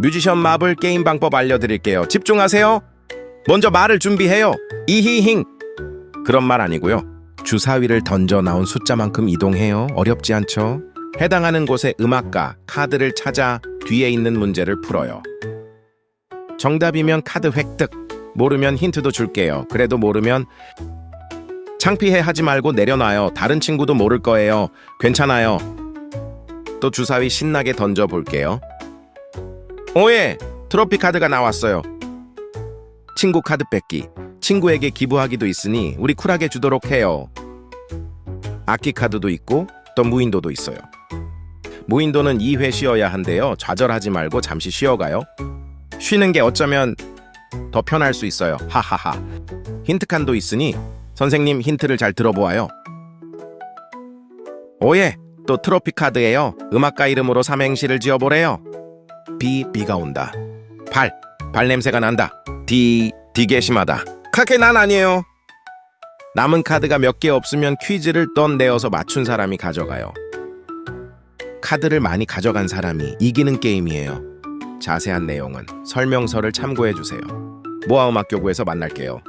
뮤지션 마블 게임 방법 알려드릴게요. 집중하세요. 먼저 말을 준비해요. 이히힝. 그런 말 아니고요. 주사위를 던져 나온 숫자만큼 이동해요. 어렵지 않죠? 해당하는 곳의 음악가, 카드를 찾아 뒤에 있는 문제를 풀어요. 정답이면 카드 획득. 모르면 힌트도 줄게요. 그래도 모르면 창피해 하지 말고 내려놔요. 다른 친구도 모를 거예요. 괜찮아요. 또 주사위 신나게 던져 볼게요. 오예! 트로피 카드가 나왔어요. 친구 카드 뺏기. 친구에게 기부하기도 있으니 우리 쿨하게 주도록 해요. 악기 카드도 있고 또 무인도도 있어요. 무인도는 2회 쉬어야 한대요. 좌절하지 말고 잠시 쉬어가요. 쉬는 게 어쩌면 더 편할 수 있어요. 하하하. 힌트 칸도 있으니 선생님 힌트를 잘 들어보아요. 오예, 또 트로피 카드예요. 음악가 이름으로 삼행시를 지어보래요. 비, 비가 온다. 발, 발 냄새가 난다. 디, 되게 심하다. 카케 난 아니에요. 남은 카드가 몇 개 없으면 퀴즈를 떤 내어서 맞춘 사람이 가져가요. 카드를 많이 가져간 사람이 이기는 게임이에요. 자세한 내용은 설명서를 참고해 주세요. 모아음악교구에서 만날게요.